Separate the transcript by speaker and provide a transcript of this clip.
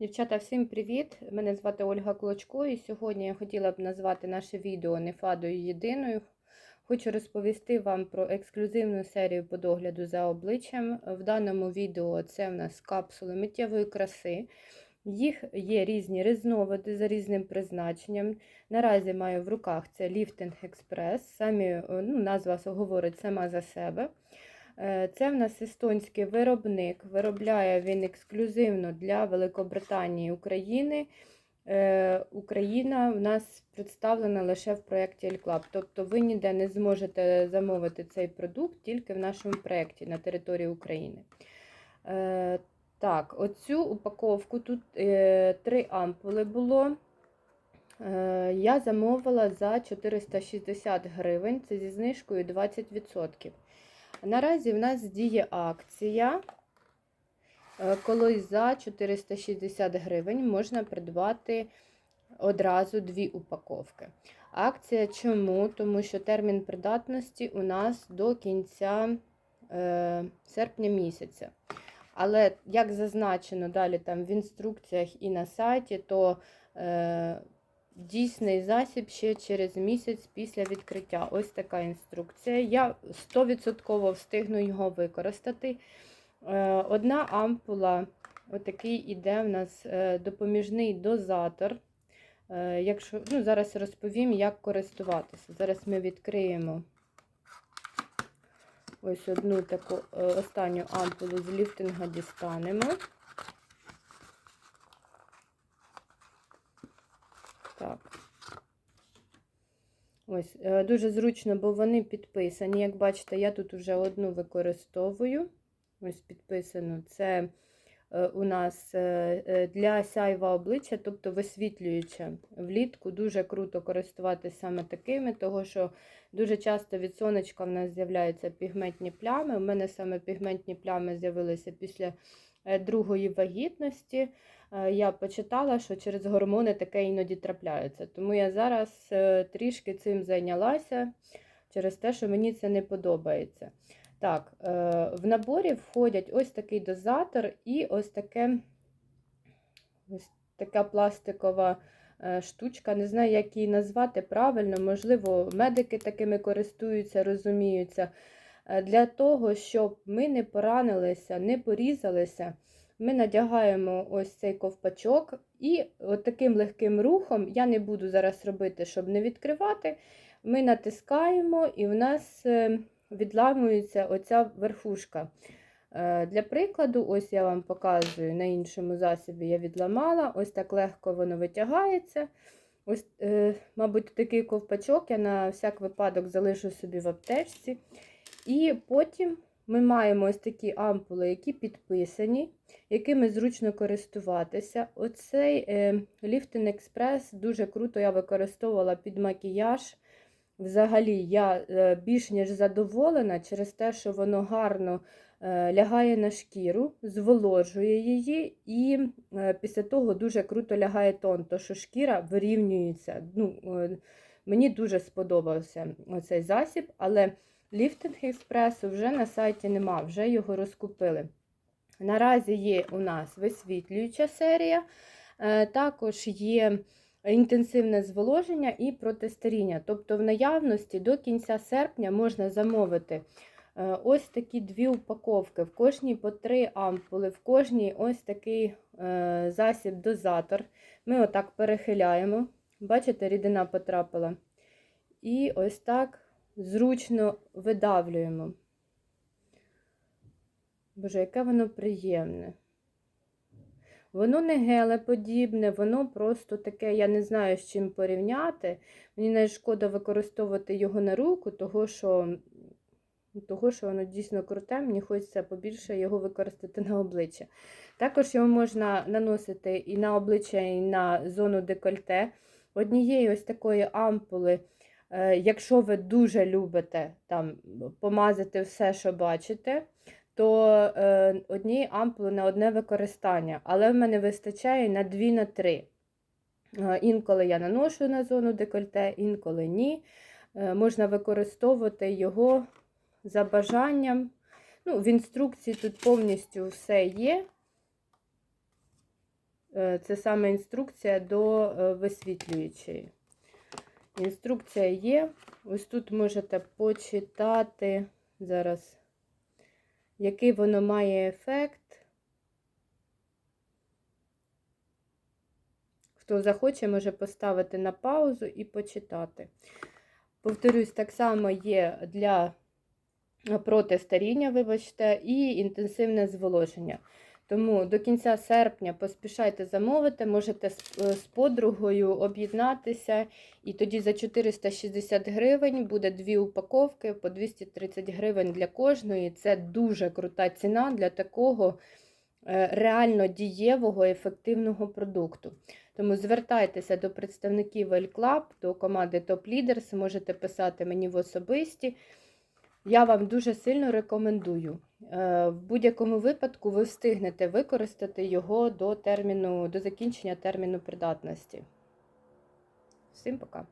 Speaker 1: Дівчата, всім привіт! Мене звати Ольга Клочко, і сьогодні я хотіла б назвати наше відео Нефадою єдиною. Хочу розповісти вам про ексклюзивну серію по догляду за обличчям. В даному відео це в нас капсули миттєвої краси. Їх є різні різновиди за різним призначенням. Наразі маю в руках це Lifting Express. Самі ну, назва говорить сама за себе. Е, Це в нас естонський виробник. Виробляє він ексклюзивно для Великобританії України. Е, Україна в нас представлена лише в проєкті L-Club. Тобто ви ніде не зможете замовити цей продукт тільки в нашому проєкті на території України. Е, Так, оцю упаковку тут три ампули було. Я замовила за 460 гривень, це зі знижкою 20%. Наразі в нас діє акція, е, коли за 460 гривень можна придбати одразу дві упаковки. Акція чому? Тому що термін придатності у нас до кінця е, серпня місяця. Але, як зазначено далі там в інструкціях і на сайті, то е, дійсний засіб ще через місяць після відкриття. Ось така інструкція. Я 100% встигну його використати. Е, Одна ампула, отакий іде в нас е, допоміжний дозатор. Е, Якщо, ну, Зараз розповім, як користуватися. Зараз ми відкриємо ось одну таку останню ампулу з ліфтинга дістанемо. Ось, е, дуже зручно, бо вони підписані. Як бачите, я тут вже одну використовую. Ось підписано. Це е, у нас е, для сяйва обличчя, тобто висвітлююче. Влітку дуже круто користуватися саме такими, тому що дуже часто від сонечка в нас з'являються пігментні плями. У мене саме пігментні плями з'явилися після другої вагітності. Я почитала, що через гормони таке іноді трапляється. Тому я зараз трішки цим зайнялася через те, що мені це не подобається. Так, в наборі входять ось такий дозатор і ось таке ось така пластикова штучка. Не знаю, як її назвати правильно, можливо, медики такими користуються, розуміються. Для того, щоб ми не поранилися, не порізалися. Ми надягаємо ось цей ковпачок, і от таким легким рухом, я не буду зараз робити, щоб не відкривати. Ми натискаємо, і в нас відламується оця верхушка. Для прикладу, ось я вам показую на іншому засобі, я відламала, ось так легко воно витягається. Ось, Мабуть, такий ковпачок я на всяк випадок залишу собі в аптечці. І потім ми маємо ось такі ампули, які підписані, якими зручно користуватися. Оцей е, Lifting Express дуже круто я використовувала під макіяж. Взагалі, я е, більш ніж задоволена через те, що воно гарно е, лягає на шкіру, зволожує її, і після того дуже круто лягає тон, то що шкіра вирівнюється. Ну, Мені дуже сподобався цей засіб, але Ліфтинг експресу вже на сайті нема, вже його розкупили. Наразі є у нас висвітлююча серія, е, також є інтенсивне зволоження і протистаріння. Тобто, в наявності до кінця серпня можна замовити е, ось такі дві упаковки, в кожній по три ампули, в кожній ось такий е, засіб-дозатор. Ми отак перехиляємо. Бачите, рідина потрапила. І ось так зручно видавлюємо. Боже, яке воно приємне. Воно не гелеподібне, воно просто таке, я не знаю, з чим порівняти. Мені не шкода використовувати його на руку, того що, того, що воно дійсно круте, мені хочеться побільше його використати на обличчя. Також його можна наносити і на обличчя, і на зону декольте. Однієї ось такої ампули. Е, якщо ви дуже любите там помазати все, що бачите, то е, однієї ампули на одне використання, але в мене вистачає на 2 на 3. Е, інколи я наношу на зону декольте, інколи ні. Можна використовувати його за бажанням. Ну, В інструкції тут повністю все є. Е, Це саме інструкція до е, висвітлюючої. Інструкція є. Ось тут можете почитати зараз, який воно має ефект. Хто захоче, може поставити на паузу і почитати. Повторюсь, так само є для проти старіння, вибачте, і інтенсивне зволоження. Тому до кінця серпня поспішайте замовити, можете з, е, подругою об'єднатися, і тоді за 460 гривень буде дві упаковки по 230 гривень для кожної. Це дуже крута ціна для такого е, реально дієвого, ефективного продукту. Тому звертайтеся до представників El Club, до команди Top Leaders, можете писати мені в особисті. Я вам дуже сильно рекомендую. Е, В будь-якому випадку ви встигнете використати його до терміну, до закінчення терміну придатності. Всім пока!